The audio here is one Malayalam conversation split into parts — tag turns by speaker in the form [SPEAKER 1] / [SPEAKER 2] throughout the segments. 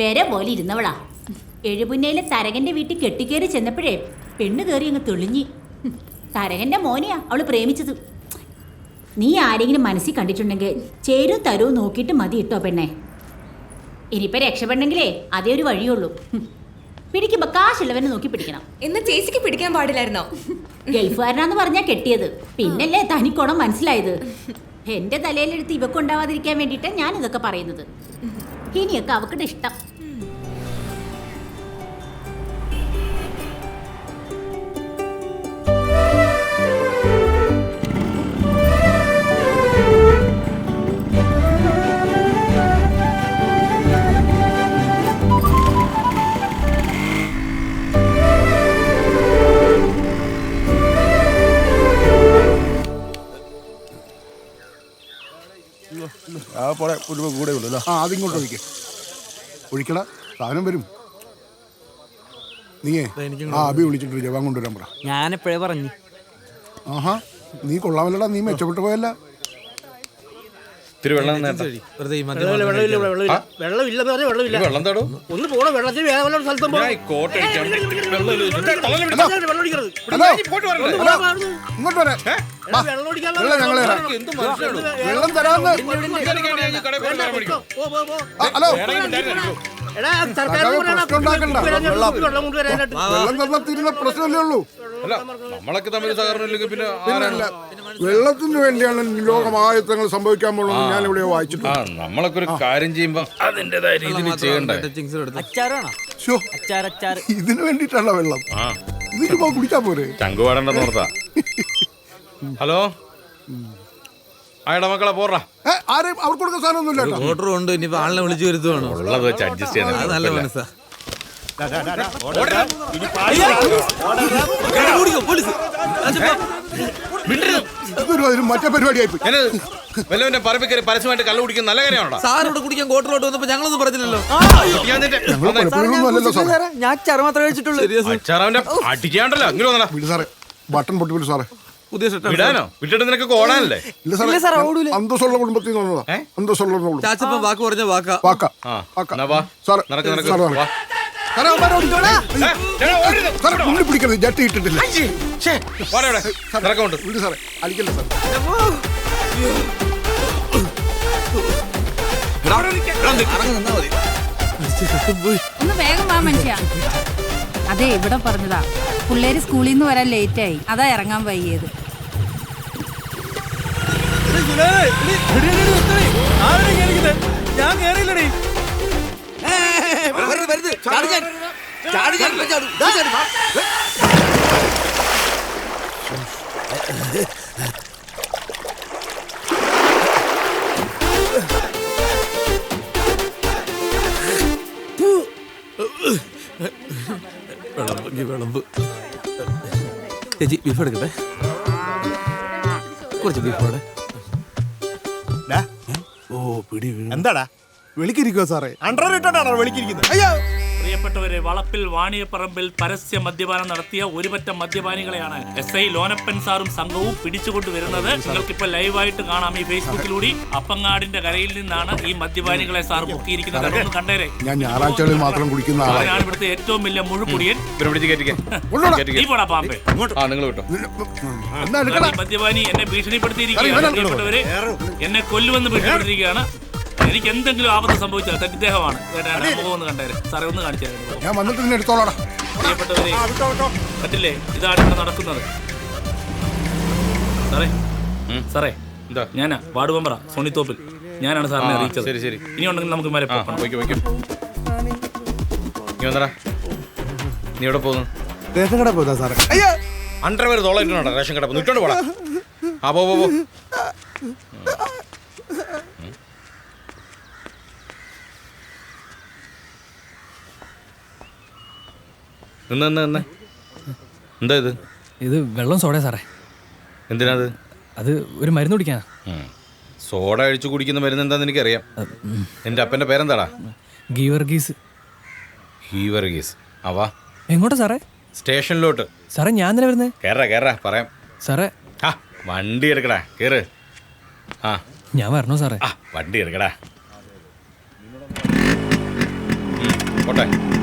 [SPEAKER 1] വേറെ പോലെ ഇരുന്നവളാ. എഴുപുന്നയിലെ തരകന്റെ വീട്ടിൽ കെട്ടിക്കേറി ചെന്നപ്പോഴേ പെണ്ണ് കയറി അങ്ങ് തെളിഞ്ഞി. തരകന്റെ മോനെയാ അവൾ പ്രേമിച്ചത്. നീ ആരെങ്കിലും മനസ്സിൽ കണ്ടിട്ടുണ്ടെങ്കിൽ ചേരും തരവും നോക്കിയിട്ട് മതി ഇട്ടോ പെണ്ണെ. ഇനിയിപ്പോ രക്ഷപ്പെടണമെങ്കിലേ അതേ ഒരു വഴിയുള്ളൂ. പിടിക്കുമ്പോ കാശുള്ളവനെ നോക്കി പിടിക്കണം.
[SPEAKER 2] എന്ന് ചേച്ചിക്ക് പിടിക്കാൻ പാടില്ലായിരുന്നോ?
[SPEAKER 1] ഗൾഫുകാരനാന്ന് പറഞ്ഞാ കെട്ടിയത്. പിന്നല്ലേ തനിക്കോണം മനസ്സിലായത്. എന്റെ തലയിലെടുത്ത് ഇവക്കുണ്ടാവാതിരിക്കാൻ വേണ്ടിയിട്ട് ഞാൻ ഇതൊക്കെ പറയുന്നത്. ഇനിയൊക്കെ അവക്കിട്ട് ഇഷ്ടം.
[SPEAKER 3] ആ പോടെ ഒരു കൂടെ ഉള്ളു ആ അതിങ്ങോട്ട് ഒഴിക്കേ. ഒഴിക്കട സാധനം വരും. നീയേ ആ അബി വിളിച്ചിട്ട് ജവാൻ കൊണ്ടുവരാൻ പറ.
[SPEAKER 4] ഞാനെപ്പോഴേ പറഞ്ഞു.
[SPEAKER 3] ആഹാ നീ കൊള്ളാമല്ലടാ നീ മെച്ചപ്പെട്ടു പോയല്ല?
[SPEAKER 5] ഇത്തിരി വെള്ളം നേരത്തെ.
[SPEAKER 4] വെറുതെ ഈ
[SPEAKER 6] വെള്ളമില്ല വെള്ളമില്ല വെള്ളമില്ല വെള്ളമില്ലെന്ന് പറഞ്ഞാൽ വെള്ളമില്ല
[SPEAKER 5] വെള്ളം തടോ
[SPEAKER 6] ഒന്ന് പോണോ വെള്ളത്തിൽ വേറെ വല്ല സ്ഥലത്തും
[SPEAKER 5] വെള്ളം
[SPEAKER 3] തരാന്ന്. ഹലോ.
[SPEAKER 5] നമ്മളൊക്കെ തമ്മിൽ പിന്നെ
[SPEAKER 3] വെള്ളത്തിന് വേണ്ടിയാണ് ലോകമായത്തങ്ങൾ സംഭവിക്കാൻ പോകുന്നത് ഞാൻ ഇവിടെ വായിച്ചിട്ടുണ്ട്.
[SPEAKER 5] നമ്മളൊക്കെ ഒരു കാര്യം ചെയ്യുമ്പോ അതിന്റേതായ രീതിയിൽ ചെയ്യണ്ടേ?
[SPEAKER 3] ഇതിന് വേണ്ടിയിട്ടുള്ള വെള്ളം? ഇത് ചുമ്മാ കുടിച്ചാ പോരെ?
[SPEAKER 5] ചങ്ക് പാടണ്ടെന്ന് ഓർത്താ ഹലോ? ആയടാ മക്കളെ പോറാ
[SPEAKER 3] ആരെയും അവർക്ക് കൊടുക്കുന്ന സാധനമൊന്നുമില്ല കേട്ടോ
[SPEAKER 4] ഓർഡർ ഉണ്ട് ഇനി ആളിനെ വിളിച്ചു വരുത്തുവാണോ
[SPEAKER 5] ഉള്ളത് വെച്ച് അഡ്ജസ്റ്റ്
[SPEAKER 4] അത് നല്ല മനസ്സാ
[SPEAKER 3] മറ്റേ പരിപാടിയായി പോയി
[SPEAKER 5] വല്ലവന്റെ പറമ്പിക്കറി പരസ്യമായിട്ട് കള്ളു കുടിക്കുന്ന നല്ല കാര്യമാണോ
[SPEAKER 4] സാറിവിടെ കുടിക്കാൻ കോട്ടറോട്ട് വന്നപ്പോ ഞങ്ങളൊന്നും പറഞ്ഞില്ലല്ലോ ഞാൻ അച്ചാർ മാത്രമേ കഴിച്ചിട്ടുള്ളൂ
[SPEAKER 5] അടിക്കാണ്ടല്ലോ അങ്ങനെ വന്നടാ
[SPEAKER 3] സാറേ ബട്ടൺ പൊട്ടി സാറേ
[SPEAKER 4] പുതിയ
[SPEAKER 5] വിടാനോ? വിട്ടിട്ട് നിനക്ക് ഓടാനല്ലേ
[SPEAKER 3] ഇല്ല സാറേ അന്തസ്സുള്ള കുടുംബത്തിൽ നിന്ന് വന്നതാ. അന്തസ്സുള്ള കുടുംബം
[SPEAKER 4] ചാച്ചപ്പൻ വാക്ക് പറഞ്ഞ വാക്കാ.
[SPEAKER 3] വാക്ക. വാക്ക.
[SPEAKER 5] എന്നാ വാ.
[SPEAKER 3] സാറേ
[SPEAKER 5] നടക്ക് നടക്ക്.
[SPEAKER 3] സാറേ
[SPEAKER 5] വാ.
[SPEAKER 3] സാറേ അവന്മാരെ ഓടിച്ചോളാ.
[SPEAKER 5] ഏ, ചേട്ടാ, ഓടരുത്.
[SPEAKER 3] സാറേ മുന്നിൽ പിടിക്കരുത്. ജട്ടി ഇട്ടിട്ടില്ല.
[SPEAKER 5] വാടാ ഇവിടെ. നടക്കമുണ്ട്
[SPEAKER 3] വിട് സാറേ. അടിക്കല്ലേ സാറേ.
[SPEAKER 7] ഒന്ന് വേഗം വാ മനുഷ്യ. അതെ ഇവിടെ പറഞ്ഞതാ. പിള്ളേര് സ്കൂളിൽ നിന്ന് വരാൻ ലേറ്റ് ആയി. അതാ ഇറങ്ങാൻ വൈകിയത്.
[SPEAKER 6] ഞാൻ കേറിയില്ലടി.
[SPEAKER 4] ചാടി ചേച്ചി ബീഫ് എടുക്കട്ടെ? കുറച്ച് ബീഫ് അവിടെ ഓ പിടി വീണു
[SPEAKER 8] എന്താടാ? വിളിക്കിരിക്കോ സാറേ. അണ്ടർ ഇട്ടോണ്ടാണോ വിളിക്കിരിക്കുന്നത്? അയ്യോ.
[SPEAKER 9] പ്രിയപ്പെട്ടവരെ വളപ്പിൽ വാണിയപ്പറമ്പിൽ പരസ്യ മദ്യപാനം നടത്തിയ ഒരുപറ്റം മദ്യപാനികളെയാണ് എസ് ഐ ലോനപ്പൻ സാറും സംഘവും പിടിച്ചുകൊണ്ട് വരുന്നത്. നിങ്ങൾക്കിപ്പോ ലൈവായിട്ട് കാണാം ഈ ഫേസ്ബുക്കിലൂടെ. അപ്പങ്ങാടിന്റെ കരയിൽ നിന്നാണ് ഈ മദ്യപാനികളെ സാർ മുക്കിയിരിക്കുന്നത്. അതൊന്ന് കണ്ടേരെ.
[SPEAKER 3] ഞാൻ ഞായറാഴ്ചകളിൽ മാത്രം കുടിക്കുന്ന ആളാണ്
[SPEAKER 9] ഇവിടുത്തെ ഏറ്റവും വലിയ പോടാ പാമ്പേ.
[SPEAKER 5] ആ നിങ്ങൾ വിട്ടോ.
[SPEAKER 3] എന്നാ
[SPEAKER 9] ഈ മദ്യപാനി എന്നെ ഭീഷണിപ്പെടുത്തിയിരിക്കുകയാണ് പ്രിയപ്പെട്ടവരെ. എന്നെ കൊല്ലുമെന്ന് ഭീഷണിപ്പെടുത്തിയിരിക്കുകയാണ്. എനിക്ക് എന്തെങ്കിലും ആപത്ത് സംഭവിച്ചാൽ തന്റെ ഇദ്ദേഹമാണ്. കണ്ടേ എന്റെ മുഖം ഒന്ന് സാറേ ഒന്ന് കാണിച്ചു
[SPEAKER 3] ഞാൻ വന്നിട്ട് നിന്നെ എടുത്തോളാടാ.
[SPEAKER 9] പ്രിയപ്പെട്ടവരെ കണ്ടില്ലേ ഇതാണ് ഇവിടെ നടക്കുന്നത്. സാറേ സാറേ
[SPEAKER 5] എന്താ?
[SPEAKER 9] ഞാനാ വാർഡ് സോണി സോണിത്തോപ്പിൽ ഞാനാണ് സാറിനെ അറിയിച്ചത്.
[SPEAKER 5] ശരി, ശരി.
[SPEAKER 9] ഇനി ഉണ്ടെങ്കിൽ നമുക്ക് മരെ
[SPEAKER 5] നീ വന്നടാ. നീ എവിടെ പോകുന്നു?
[SPEAKER 8] റേഷൻ കട പോയതാ സാറേ. അയ്യോ.
[SPEAKER 5] അണ്ടർവെയർ തോളായിട്ടുണ്ടോ? റേഷൻ കട നിട്ടോണ്ട് പോടാ. ആ പോ പോ നിന്ന് നിന്ന് നിന്ന്. എന്താ ഇത്?
[SPEAKER 10] ഇത് വെള്ളം സോഡ സാറേ.
[SPEAKER 5] എന്തിനാ ഇത്
[SPEAKER 10] അത് ഒരു മരുന്ന് കുടിക്കാനാ.
[SPEAKER 5] സോഡ അഴിച്ചു കുടിക്കുന്ന മരുന്ന് എന്താന്ന് എനിക്കറിയാം. എന്റെ അപ്പന്റെ പേരെന്താടാ?
[SPEAKER 10] ഗീവർഗീസ്.
[SPEAKER 5] ഗീവർഗീസ്. അവാ
[SPEAKER 10] എങ്ങോട്ടാ സാറേ?
[SPEAKER 5] സ്റ്റേഷനിലോട്ട്.
[SPEAKER 10] സാറേ ഞാൻ തന്നെ വരുന്നത്
[SPEAKER 5] കേറാ കേറാ പറയാം.
[SPEAKER 10] സാറേ.
[SPEAKER 5] ആ വണ്ടി എടുക്കടാ കേറ്. ആ.
[SPEAKER 10] ഞാൻ വരണോ സാറേ?
[SPEAKER 5] ആ വണ്ടി എടുക്കടാ. പോട്ടെ.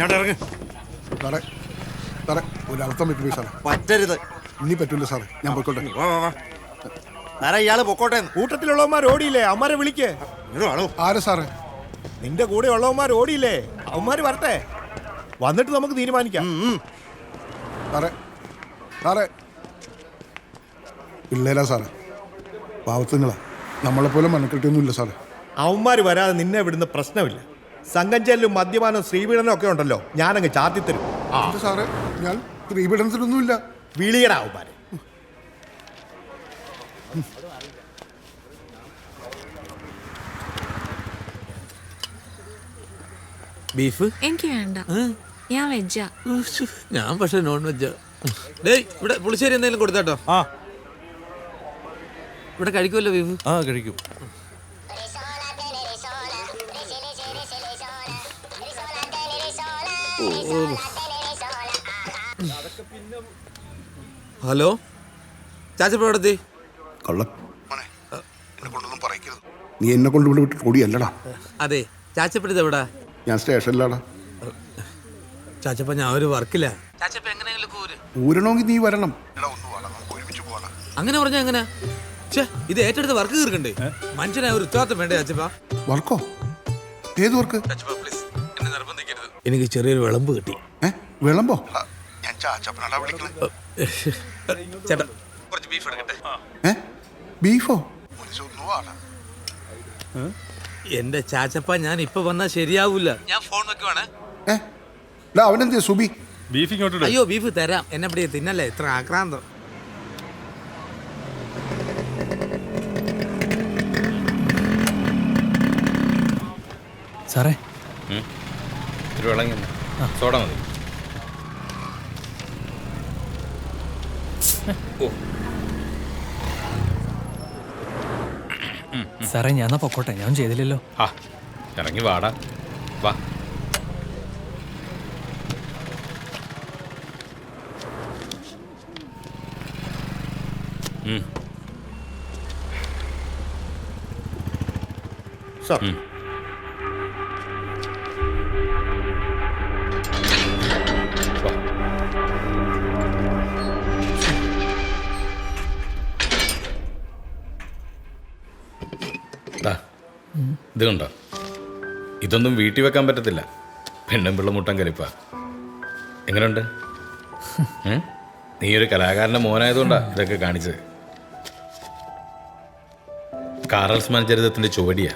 [SPEAKER 4] അങ്ങോട്ട് ഇറങ്ങ്.
[SPEAKER 3] സാറേ സാറേ പറ്റില്ല സാറേ.
[SPEAKER 4] പറ്റരുത്.
[SPEAKER 3] ഇനി പറ്റൂല സാറേ. ഞാൻ പോയിക്കോട്ടെ.
[SPEAKER 4] വാ വാ വാ. സാറേ ഇയാൾ പൊക്കോട്ടെ.
[SPEAKER 8] കൂട്ടത്തിലുള്ളവന്മാർ ഓടിയില്ലേ? അവന്മാരെ വിളിക്കേ.
[SPEAKER 4] ആണോ
[SPEAKER 3] ആരെ സാറേ?
[SPEAKER 8] നിന്റെ കൂടെ ഉള്ളവന്മാർ ഓടിയില്ലേ? അവന്മാർ വരട്ടെ. വന്നിട്ട് നമുക്ക് തീരുമാനിക്കാം.
[SPEAKER 3] സാറേ സാറേ. പാവത്തുങ്ങളാ. നമ്മളെപ്പോലെ മനക്കെട്ടിയൊന്നുമില്ല സാറേ.
[SPEAKER 8] അവന്മാര് വരാതെ നിന്നെ വിടുന്ന പ്രശ്നമില്ല. സംഘം ചെല്ലും മദ്യപാനം ശ്രീപീഡനം ഒക്കെ ഉണ്ടല്ലോ. ഞാനങ്ങ് ചാത്തി തരും. ആ.
[SPEAKER 3] ഇത് സാറേ? ഞാൻ സ്ത്രീപീഡനത്തിനൊന്നുമില്ല
[SPEAKER 8] വിളിയടാ അവന്മാര്.
[SPEAKER 11] ബീഫ്?
[SPEAKER 2] എനിക്ക് വേണ്ട. ഞാൻ വെജാ
[SPEAKER 11] ഞാൻ പക്ഷെ നോൺ വെജ് ഡേയ് ഇവിടെ പുളിശ്ശേരി എന്തെങ്കിലും കൊടുത്താട്ടോ?
[SPEAKER 8] ആ.
[SPEAKER 11] ഇവിടെ കഴിക്കുമല്ലോ ബീഫ്?
[SPEAKER 8] ആ കഴിക്കും.
[SPEAKER 11] ഹലോ? ചാച്ചപ്പ എവിടെത്തി?
[SPEAKER 3] കള്ള. എന്നെ കൊണ്ടൊന്നും പറയിക്കരുത് നീ എന്നെ കൊണ്ട് ഇവിടെ വിട്ട് ഓടിയല്ലടാ.
[SPEAKER 11] അതെ ചാച്ചപ്പടുത്ത് എവിടാ
[SPEAKER 3] ഞാൻ സ്റ്റേഷനിലാടാ.
[SPEAKER 11] ചാച്ചപ്പ ഞാൻ ഒരു വർക്കില്ല ചാച്ചപ്പ എങ്ങനെയെങ്കിലും കൂര്.
[SPEAKER 3] ഊരണമെങ്കിൽ നീ വരണം.
[SPEAKER 11] അങ്ങനെ പറഞ്ഞാ എങ്ങനെ? ഛേ ഇത് ഏറ്റെടുത്ത് വർക്ക് തീർക്കണ്ടേ? മനുഷ്യനായ ഒരു ഉത്തരവാദിത്തം വേണ്ടേ ചാച്ചപ്പ
[SPEAKER 3] വർക്കോ ഏത് വർക്ക്
[SPEAKER 11] ചാച്ചപ്പ പ്ലീസ് എന്നെ നിർബന്ധിക്കരുത്. എനിക്ക് ചെറിയൊരു വിളമ്പ് കിട്ടി.
[SPEAKER 3] ഏ? വിളമ്പോ? ഞാൻ ചാച്ചപ്പനാടാ വിളിക്കണേ.
[SPEAKER 11] ചേട്ടാ. കുറച്ച് ബീഫ് എടുക്കട്ടെ?
[SPEAKER 3] ഏ? ബീഫോ?
[SPEAKER 11] എന്റെ ചാച്ചപ്പ ഞാൻ ഇപ്പൊ വന്നാ ശരിയാവൂല. ഞാൻ ഫോൺ വെക്കുവാണ്.
[SPEAKER 3] സുബി?
[SPEAKER 5] ബീഫ് ഇങ്ങോട്ട്
[SPEAKER 11] അയ്യോ ബീഫ് തരാം. എന്നെ പിടിയെ തിന്നല്ലേ? ഇത്ര ആക്രാന്തം.
[SPEAKER 10] സാറേ.
[SPEAKER 5] ഒരു വിളങ്ങി സോഡ മതി.
[SPEAKER 10] സാറേ ഞാൻ പൊക്കോട്ടെ. ഞാൻ ചെയ്തില്ലല്ലോ.
[SPEAKER 5] ആ ഇറങ്ങി വാടാ. വാ. ഉം.
[SPEAKER 8] സാർ
[SPEAKER 5] ഇത് കണ്ടോ? ഇതൊന്നും വീട്ടിൽ വെക്കാൻ പറ്റത്തില്ല. പെണ്ണും പിള്ള മുട്ടം കലിപ്പ. എങ്ങനെയുണ്ട് നീ ഒരു കലാകാരന്റെ മോനായതുകൊണ്ടാ ഇതൊക്കെ കാണിച്ചത്. കാറൽസ് മനചരിതത്തിന്റെ ചുവടിയാ.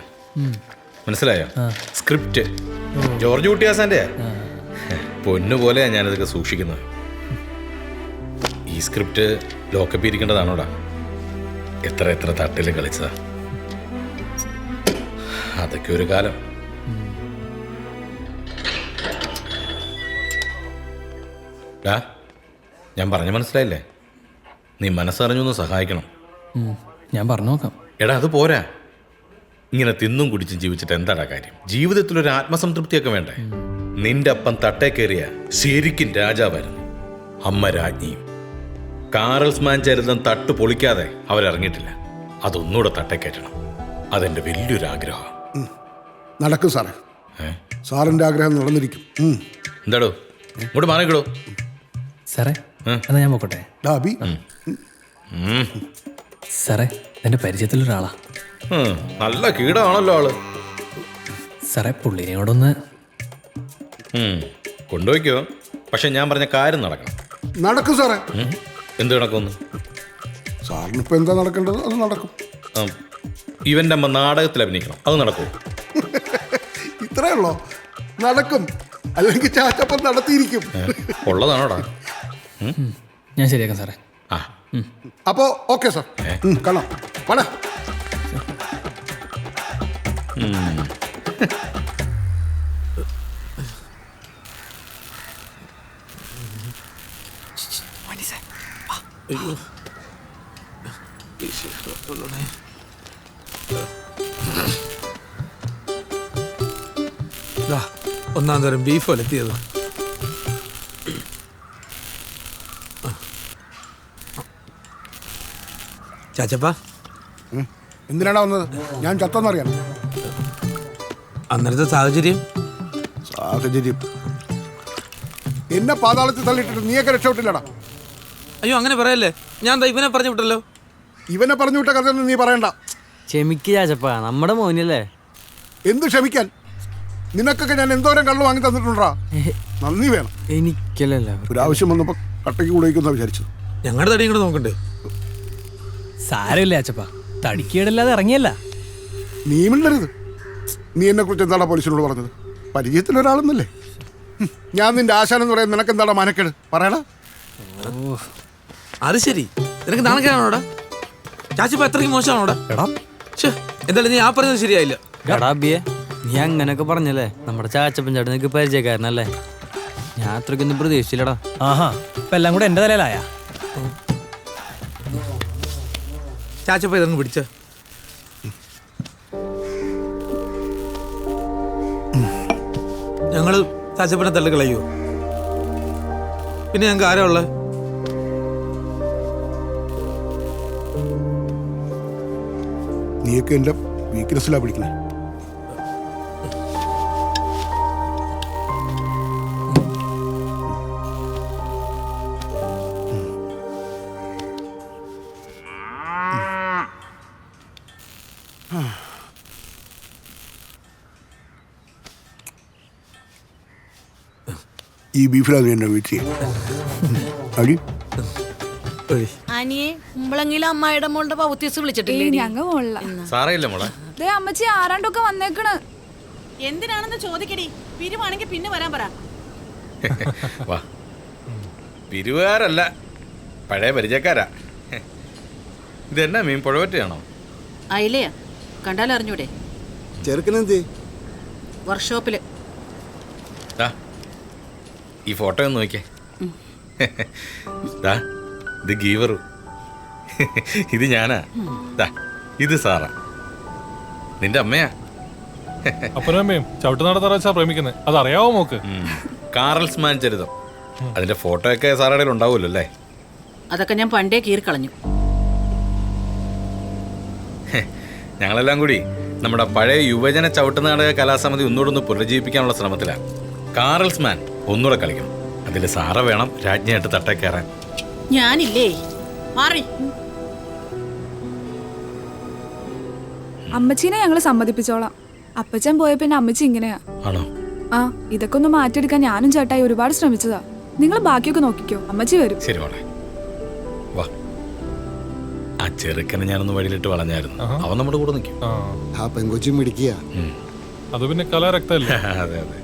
[SPEAKER 5] മനസ്സിലായോ? സ്ക്രിപ്റ്റ്. ജോർജ് കുട്ടിയാസാന്റെ പൊന്നു പോലെയാ ഞാനിതൊക്കെ സൂക്ഷിക്കുന്നത്. ഈ സ്ക്രിപ്റ്റ് ലോക്കപ്പ് ഇരിക്കേണ്ടതാണോടാ എത്ര എത്ര തട്ടിൽ കളിച്ചതാ. അതൊക്കെ ഒരു കാലം. ഡാ ഞാൻ പറഞ്ഞ മനസ്സിലായില്ലേ? നീ മനസ്സറിഞ്ഞു ഒന്ന് സഹായിക്കണം
[SPEAKER 10] ഞാൻ പറഞ്ഞു നോക്കാം.
[SPEAKER 5] എടാ അത് പോരാ. ഇങ്ങനെ തിന്നും കുടിച്ചും ജീവിച്ചിട്ട് എന്താടാ കാര്യം? ജീവിതത്തിൽ ഒരു ആത്മസംതൃപ്തിയൊക്കെ വേണ്ടേ? നിന്റെ അപ്പം തട്ടേ കയറിയ ശരിക്കും രാജാവായിരുന്നു. അമ്മ രാജ്ഞിയും. കാറൽസ്മാൻ ചരിതം തട്ട് പൊളിക്കാതെ അവരിറങ്ങിയിട്ടില്ല. അതൊന്നുകൂടെ തട്ടേ കയറ്റണം. അതെന്റെ വലിയൊരു ആഗ്രഹം
[SPEAKER 3] നടക്കും സാറേ. സാറിന്റെ ആഗ്രഹം നടന്നിരിക്കും.
[SPEAKER 5] എന്താടോ? ഇങ്ങോട്ട് മാറിക്കടോ.
[SPEAKER 10] സാറേ എന്നാ ഞാൻ പോക്കോട്ടെ?
[SPEAKER 3] ഡാബി
[SPEAKER 10] സാറേ എന്റെ പരിചയത്തിലൊരാളാ.
[SPEAKER 5] നല്ല കീടാണല്ലോ ആൾ.
[SPEAKER 10] സാറേ പുള്ളിനെ കൂടെ ഒന്ന്
[SPEAKER 5] ഉം, കൊണ്ടുപോയിക്കോ. പക്ഷെ ഞാൻ പറഞ്ഞ കാര്യം നടക്കണം.
[SPEAKER 3] നടക്കും സാറേ.
[SPEAKER 5] എന്ത് നടക്കുമെന്ന്?
[SPEAKER 3] സാറിന് ഇപ്പൊ എന്താ നടക്കേണ്ടത്? അത് നടക്കും.
[SPEAKER 5] ഇവന്റെ അമ്മ നാടകത്തിൽ അഭിനയിക്കണം. അത് നടക്കുമോ
[SPEAKER 3] ഇത്രേ ഉള്ളോ? നടക്കും. അല്ലെങ്കിൽ ചാച്ചപ്പം നടത്തിയിരിക്കും.
[SPEAKER 5] ഉള്ളതാണോടാ?
[SPEAKER 10] ഞാൻ ശരിയാക്കാം സാറേ.
[SPEAKER 5] ആ.
[SPEAKER 3] അപ്പോ ഓക്കെ സാർ. കാണാം. പടാ.
[SPEAKER 11] അയ്യോ ദാ, ഒന്നാം തരം ബീഫ് ഒലത്തിയത് ചാച്ചപ്പ.
[SPEAKER 3] എന്തിനാടാ വന്നത്? ഞാൻ ചത്തറിയാം
[SPEAKER 11] അന്നേരത്തെ സാഹചര്യം?
[SPEAKER 3] സാഹചര്യം. എന്നെ പാതാളത്തിൽ തള്ളിയിട്ടിട്ട് നീയൊക്കെ രക്ഷപ്പെട്ടില്ലടാ.
[SPEAKER 11] അയ്യോ അങ്ങനെ പറയല്ലേ? ഞാൻ ദാ ഇവനെ പറഞ്ഞു വിട്ടല്ലോ.
[SPEAKER 3] ഇവനെ പറഞ്ഞു വിട്ട കഥ നീ പറയണ്ട.
[SPEAKER 12] ക്ഷമിക്ക് ചാച്ചപ്പ നമ്മുടെ മോനല്ലേ?
[SPEAKER 3] എന്ത് ക്ഷമിക്കാൻ? നിനക്കൊക്കെ ഞാൻ എന്തോരം കള്ളു വാങ്ങി തന്നിട്ടുണ്ടാ? നന്ദി വേണം.
[SPEAKER 12] എനിക്കല്ലല്ലോ.
[SPEAKER 3] ഒരാവശ്യം വന്നപ്പോ കട്ടയ്ക്ക് കൂടെ വിചാരിച്ചത്.
[SPEAKER 11] ഞങ്ങളുടെ തടി ഇങ്ങോട്ട് നോക്കണ്ടേ?
[SPEAKER 10] സാരമില്ല അച്ചപ്പ. തടിക്കേടല്ലാതെ ഇറങ്ങിയല്ല.
[SPEAKER 3] നീ മിണ്ടരുത്. നീ എന്നെ കുറിച്ച് എന്താണ് പോലീസിനോട് പറഞ്ഞത്? പരിചയത്തിൽ ഒരാളെന്നല്ലേ ഞാൻ നിന്റെ ആശാനം എന്ന് പറയാൻ നിനക്ക് എന്താണ് മനക്കേട്? പറയടാ.
[SPEAKER 11] അത് ശരി. നിനക്ക് നാണക്കേടാണോടാ ചാച്ചപ്പ എത്രയും മോശമാണോടാ ഛേ എന്തായാലും നീ ആ പറഞ്ഞത് ശരിയായില്ല.
[SPEAKER 12] നീ അങ്ങനൊക്കെ പറഞ്ഞല്ലേ? നമ്മുടെ ചാച്ചപ്പൻ ചേട്ടൻ നിനക്ക് പരിചയക്കാരനല്ലേ? ഞാൻ അത്രയ്ക്കൊന്നും പ്രതീക്ഷിച്ചില്ലടാ.
[SPEAKER 10] ആഹാ ഇപ്പൊ എല്ലാം കൂടെ എന്റെ തലയിലായ?
[SPEAKER 11] ചാച്ചപ്പ ഇതൊന്ന് പിടിച്ച. ഞങ്ങൾ ചാച്ചപ്പനെ തള്ളി കളയോ പിന്നെ ഞങ്ങൾക്ക് ആരാ ഉള്ളത്
[SPEAKER 3] നീയൊക്കെ എന്റെ വീക്ക്നെസ്സിലാ പിടിക്കണേ. ഈ ബീഫിലാണ് എന്നെ വീട്ടിൽ അടി
[SPEAKER 2] അനിയെ അമ്മായിയുടെ മോളുടെ പൗത്യസ് വിളിച്ചിട്ടില്ലേ
[SPEAKER 7] ഞങ്ങ മോളില.
[SPEAKER 5] സാറയില്ല മോളെ?
[SPEAKER 7] ദേ അമ്മച്ചി ആരാണ്ടൊക്കെ വന്നേക്കണ്.
[SPEAKER 1] എന്തിനാണെന്ന് ചോദിക്കടി. പിരിവാണെങ്കിൽ പിന്നെ വരാൻ പറ.
[SPEAKER 5] വാ. പിരിവുകാരല്ല പഴയ പരിചയക്കാരാ. ഇതെന്നാ മീൻ പുഴവറ്റയാണോ?
[SPEAKER 1] അയിലയാ. കണ്ടാലറിഞ്ഞൂടെ?
[SPEAKER 4] ചെറുക്കനെന്തേ?
[SPEAKER 1] വർക്ക്ഷോപ്പിൽ.
[SPEAKER 5] ദാ ഈ ഫോട്ടോ ഒന്ന് നോക്കിയേ. ദാ ഇത് ഗീവറു. ഇത് ഞാനാ. ദാ ഇത് സാറാ. നിന്റെ അമ്മയാ.
[SPEAKER 6] അപ്പനമ്മയും ചവിട്ട് ചവിട്ടുനാട തറച്ചാ പ്രേമിക്കുന്നത് അതറിയാവോ മോക്ക്?
[SPEAKER 5] കാറൽസ് മാൻ ചരിതം. അതിന്റെ ഫോട്ടോ ഒക്കെ സാറുടെ ഉണ്ടാവുമല്ലോ അല്ലേ?
[SPEAKER 1] അതൊക്കെ ഞാൻ പണ്ടേ കീറിക്കളഞ്ഞു.
[SPEAKER 5] ഞങ്ങളെല്ലാം കൂടി നമ്മുടെ പഴയ യുവജന ചവിട്ടുനാടക കലാസമിതി ഒന്നുകൂടെ ഒന്ന് പുനരുജ്ജീവിപ്പിക്കാനുള്ള ശ്രമത്തിലാണ് കാറൽസ്മാൻ ഒന്നുകൂടെ കളിക്കണം. അതിൽ സാറ വേണം രാജ്ഞിയായിട്ട് തട്ടേ കയറാൻ.
[SPEAKER 1] ഞാനില്ലേ? മാറി.
[SPEAKER 7] അമ്മച്ചീനെ ഞങ്ങൾ സമ്മതിപ്പിച്ചോളാം. അപ്പച്ചൻ പോയ പിന്നെ അമ്മച്ചി ഇങ്ങനെയാ.
[SPEAKER 5] ആണോ?
[SPEAKER 7] ആ ഇതൊക്കെ ഒന്ന് മാറ്റിയെടുക്കാൻ ഞാനും ചേട്ടായി ഒരുപാട് ശ്രമിച്ചതാ. നിങ്ങൾ ബാക്കിയൊക്കെ നോക്കിക്കോ അമ്മച്ചി വരും.
[SPEAKER 5] ശരി മോളെ. വാ. ആ ചെറുക്കനെ ഞാനൊന്ന് വഴിയിലിട്ട് വളഞ്ഞായിരുന്നു. അവൻ നമ്മുടെ കൂടെ നിൽക്കും.
[SPEAKER 4] ആ. പെങ്കൊച്ചും മിടിക്കുക.
[SPEAKER 6] അത് പിന്നെ കലാരക്തല്ലേ?
[SPEAKER 5] അതെ അതെ.